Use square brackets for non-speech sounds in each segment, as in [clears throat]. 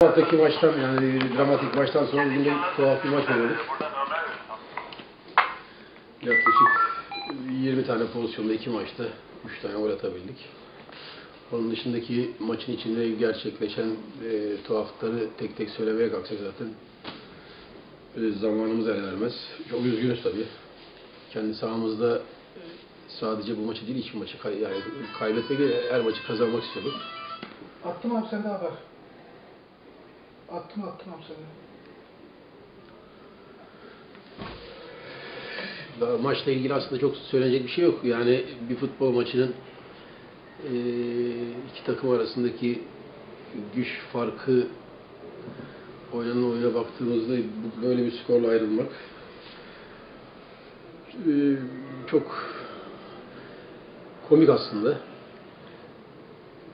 haftaki maçtan yani dramatik maçtan sonra de tuhaf bir maç oynadık. Yaklaşık 20 tane pozisyonda iki maçta 3 tane gol atabildik. Onun dışındaki maçın içinde gerçekleşen e, tuhaflıkları tek tek söylemeye kalksak zaten e, zamanımız el vermez. Çok üzgünüz tabii. Kendi sahamızda e, sadece bu maçı değil hiçbir maçı kay yani kaybetmek değil, her maçı kazanmak istiyorduk. Attım abi sende haber. Attım attım sende. Daha maçla ilgili aslında çok söylenecek bir şey yok. Yani bir futbol maçının eee, iki takım arasındaki güç farkı oynanan oyuna baktığımızda böyle bir skorla ayrılmak eee, çok komik aslında.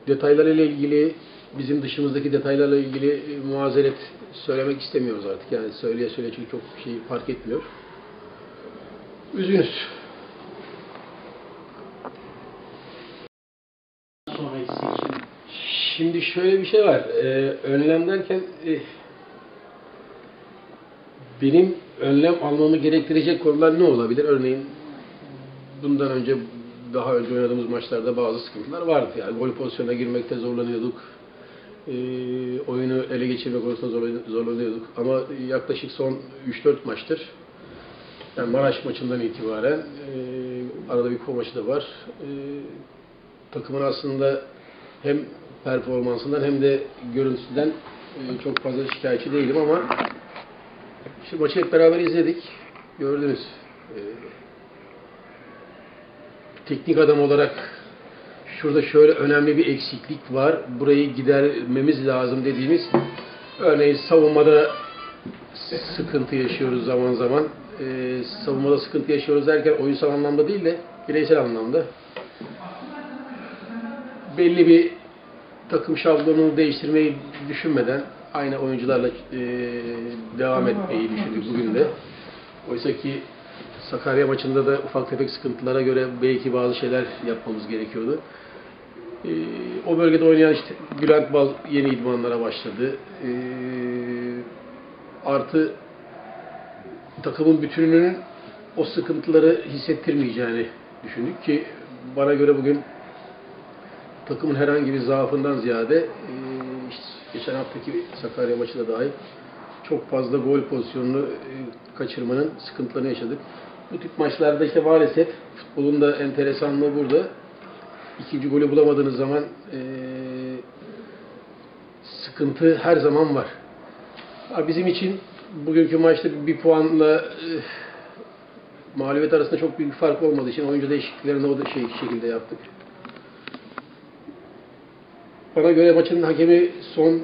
Detaylarıyla ilgili bizim dışımızdaki detaylarla ilgili e, muazeret söylemek istemiyoruz artık. Yani söyleye söyleye çünkü çok şey fark etmiyor. Üzgünüz. Şimdi şöyle bir şey var. Ee, önlem derken e, benim önlem almamı gerektirecek konular ne olabilir? Örneğin bundan önce daha önce oynadığımız maçlarda bazı sıkıntılar vardı. Yani gol pozisyonuna girmekte zorlanıyorduk. Ee, oyunu ele geçirmek konusunda zorlan- zorlanıyorduk. Ama yaklaşık son 3-4 maçtır yani Maraş maçından itibaren e, arada bir kupa maçı da var. E, takımın aslında hem performansından hem de görüntüsünden e, çok fazla şikayetçi değilim ama işte maçı hep beraber izledik. Gördünüz. E, teknik adam olarak şurada şöyle önemli bir eksiklik var. Burayı gidermemiz lazım dediğimiz örneğin savunmada sıkıntı yaşıyoruz zaman zaman. E, savunmada sıkıntı yaşıyoruz derken oyunsal anlamda değil de bireysel anlamda belli bir takım şablonunu değiştirmeyi düşünmeden aynı oyuncularla e, devam etmeyi düşündük bugün de. Oysa ki Sakarya maçında da ufak tefek sıkıntılara göre belki bazı şeyler yapmamız gerekiyordu. E, o bölgede oynayan işte Bülent Bal yeni idmanlara başladı. E, artı takımın bütününün o sıkıntıları hissettirmeyeceğini düşündük ki bana göre bugün takımın herhangi bir zaafından ziyade e, işte geçen haftaki Sakarya maçı da dahil çok fazla gol pozisyonunu e, kaçırmanın sıkıntılarını yaşadık. Bu tip maçlarda işte maalesef futbolun da enteresanlığı burada. İkinci golü bulamadığınız zaman e, sıkıntı her zaman var. Bizim için bugünkü maçta bir puanla e, mağlubiyet arasında çok büyük bir fark olmadığı için oyuncu değişikliklerini o da şey şekilde yaptık. Bana göre maçın hakemi son e,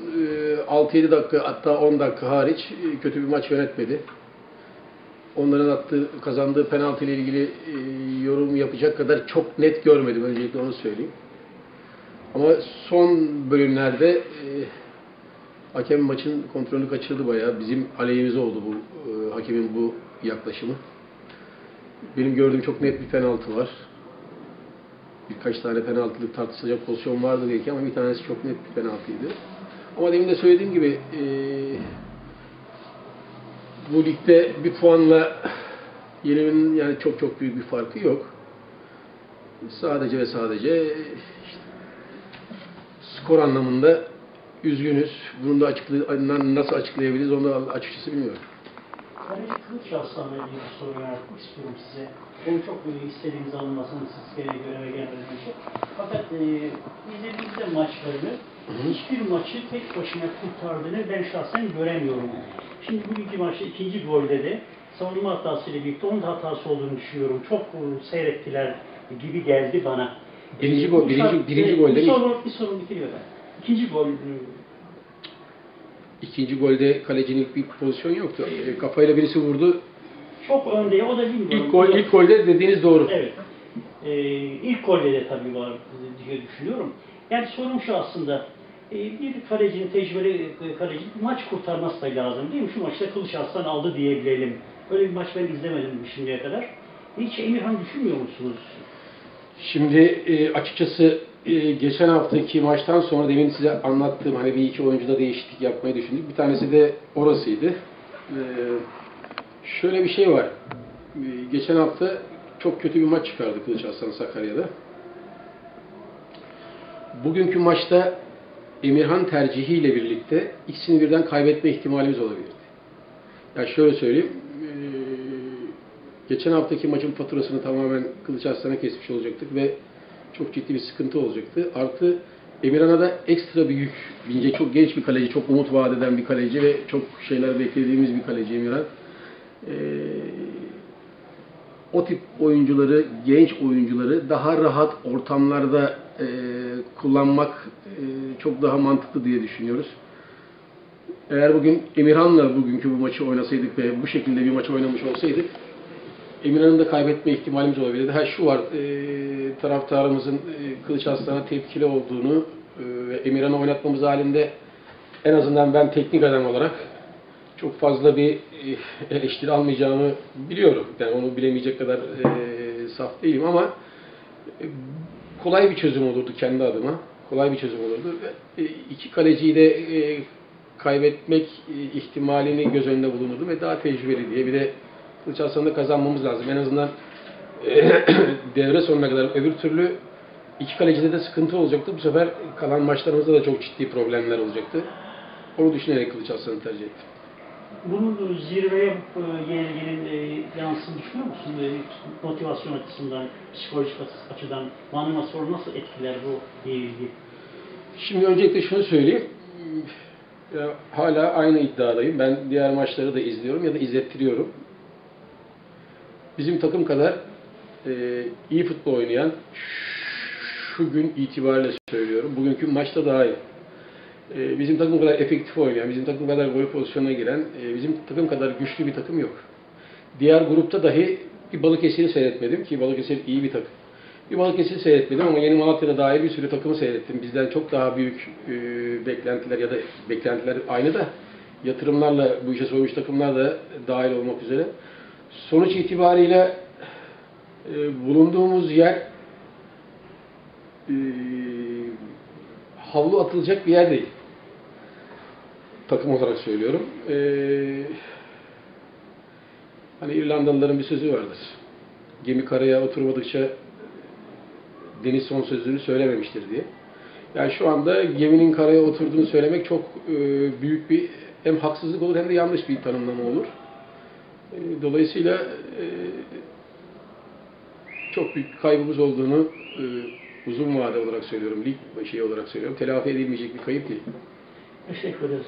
6-7 dakika hatta 10 dakika hariç e, kötü bir maç yönetmedi. Onların attığı, kazandığı penaltı ile ilgili e, yorum yapacak kadar çok net görmedim. Öncelikle onu söyleyeyim. Ama son bölümlerde e, hakem maçın kontrolünü kaçırdı bayağı. Bizim aleyhimize oldu bu e, hakemin bu yaklaşımı. Benim gördüğüm çok net bir penaltı var birkaç tane penaltılık tartışılacak pozisyon vardı belki ama bir tanesi çok net bir penaltıydı. Ama demin de söylediğim gibi e, bu ligde bir puanla yeninin yani çok çok büyük bir farkı yok. Sadece ve sadece işte, skor anlamında üzgünüz. Bunu da açıklay- nasıl açıklayabiliriz onu da açıkçası bilmiyorum. Kaleci Kılıç Arslan'la ilgili bir soru yöneltmek istiyorum size. Benim çok e, istediğiniz alınmasını siz göreve gelmeden önce. Fakat e, izlediğimizde maçlarını hiçbir maçı tek başına kurtardığını ben şahsen göremiyorum. Şimdi bugünkü maçta ikinci golde de savunma hatasıyla birlikte onun da hatası olduğunu düşünüyorum. Çok e, seyrettiler gibi geldi bana. Birinci gol- Bu birinci- birinci e, golde bir mi? sorun, bir sorun bitiriyor ben. İkinci gol e, İkinci golde kalecinin bir pozisyon yoktu. E, kafayla birisi vurdu. çok önde, o da bilmiyorum. İlk gol ilk golde dediğiniz doğru. Evet. Ee, ilk golde de tabii var diye düşünüyorum. Yani sorun şu aslında. Ee, bir kalecinin, tecrübeli e, kaleci maç kurtarması da lazım değil mi? Şu maçta Kılıç Arslan aldı diyebilelim. Öyle bir maç ben izlemedim şimdiye kadar. Hiç Emirhan düşünmüyor musunuz? Şimdi e, açıkçası e, geçen haftaki maçtan sonra demin size anlattığım hani bir iki oyuncuda değişiklik yapmayı düşündük. Bir tanesi de orasıydı. E, şöyle bir şey var. E, geçen hafta çok kötü bir maç çıkardı Kılıç Aslan Sakarya'da. Bugünkü maçta Emirhan tercihiyle birlikte ikisini birden kaybetme ihtimalimiz olabilirdi. Ya şöyle söyleyeyim. geçen haftaki maçın faturasını tamamen Kılıç Aslan'a kesmiş olacaktık ve çok ciddi bir sıkıntı olacaktı. Artı Emirhan'a da ekstra bir yük bince çok genç bir kaleci, çok umut vaat eden bir kaleci ve çok şeyler beklediğimiz bir kaleci Emirhan. Ee, o tip oyuncuları, genç oyuncuları daha rahat ortamlarda e, kullanmak e, çok daha mantıklı diye düşünüyoruz. Eğer bugün Emirhan'la bugünkü bu maçı oynasaydık ve bu şekilde bir maç oynamış olsaydık Emirhan'ın da kaybetme ihtimalimiz olabilirdi. Ha şu var, e, taraftarımızın e, Kılıç Aslan'a tepkili olduğunu e, ve Emirhan'ı oynatmamız halinde en azından ben teknik adam olarak çok fazla bir e, eleştiri almayacağımı biliyorum. Yani onu bilemeyecek kadar e, saf değilim ama e, kolay bir çözüm olurdu kendi adıma. Kolay bir çözüm olurdu. E, iki kaleciyi de e, kaybetmek e, ihtimalini göz önünde bulundurdum ve daha tecrübeli diye. Bir de Kılıç Aslan'da kazanmamız lazım. En azından e, [clears throat] devre sonuna kadar öbür türlü iki kalecide de sıkıntı olacaktı. Bu sefer kalan maçlarımızda da çok ciddi problemler olacaktı. Onu düşünerek Kılıç Aslan'ı tercih ettim. Bunun zirveye e, yenilginin e, yansını düşünüyor musun? E, motivasyon açısından, psikolojik açı- açıdan Manu Spor nasıl etkiler bu yenilgi? Şimdi öncelikle şunu söyleyeyim. Ya, hala aynı iddiadayım. Ben diğer maçları da izliyorum ya da izlettiriyorum. Bizim takım kadar e, iyi futbol oynayan şu gün itibariyle söylüyorum. Bugünkü maçta daha iyi. E, bizim takım kadar efektif oynayan, bizim takım kadar gol pozisyonuna giren, e, bizim takım kadar güçlü bir takım yok. Diğer grupta dahi bir Balıkesir'i seyretmedim ki Balıkesir iyi bir takım. Bir Balıkesir'i seyretmedim ama Yeni Malatya'da dair bir sürü takımı seyrettim. Bizden çok daha büyük e, beklentiler ya da beklentiler aynı da yatırımlarla bu işe soymuş takımlar da dahil olmak üzere. Sonuç itibariyle e, bulunduğumuz yer e, havlu atılacak bir yer değil. Takım olarak söylüyorum. E, hani İrlandalıların bir sözü vardır. Gemi karaya oturmadıkça deniz son sözünü söylememiştir diye. Yani şu anda geminin karaya oturduğunu söylemek çok e, büyük bir hem haksızlık olur hem de yanlış bir tanımlama olur. E, dolayısıyla e, çok büyük kaybımız olduğunu e, uzun vade olarak söylüyorum, lig şey olarak söylüyorum. Telafi edilmeyecek bir kayıp değil. Teşekkür ederiz.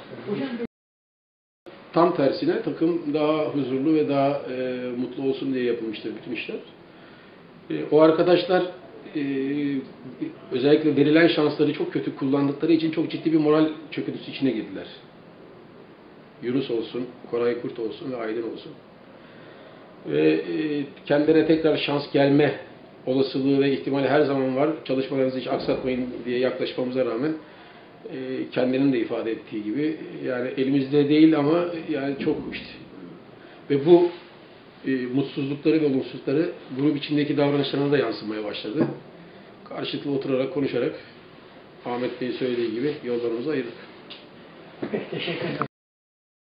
Tam tersine takım daha huzurlu ve daha e, mutlu olsun diye yapılmıştır bütün işler. E, o arkadaşlar e, özellikle verilen şansları çok kötü kullandıkları için çok ciddi bir moral çöküntüsü içine girdiler. Yunus olsun, Koray Kurt olsun ve Aydın olsun. Ve e, kendilerine tekrar şans gelme olasılığı ve ihtimali her zaman var. Çalışmalarınızı hiç aksatmayın diye yaklaşmamıza rağmen e, kendinin de ifade ettiği gibi yani elimizde değil ama yani çok işte ve bu e, mutsuzlukları ve olumsuzlukları grup içindeki davranışlarına da yansımaya başladı. Karşılıklı oturarak konuşarak Ahmet Bey'in söylediği gibi yollarımızı ayırdık. pek teşekkür ederim.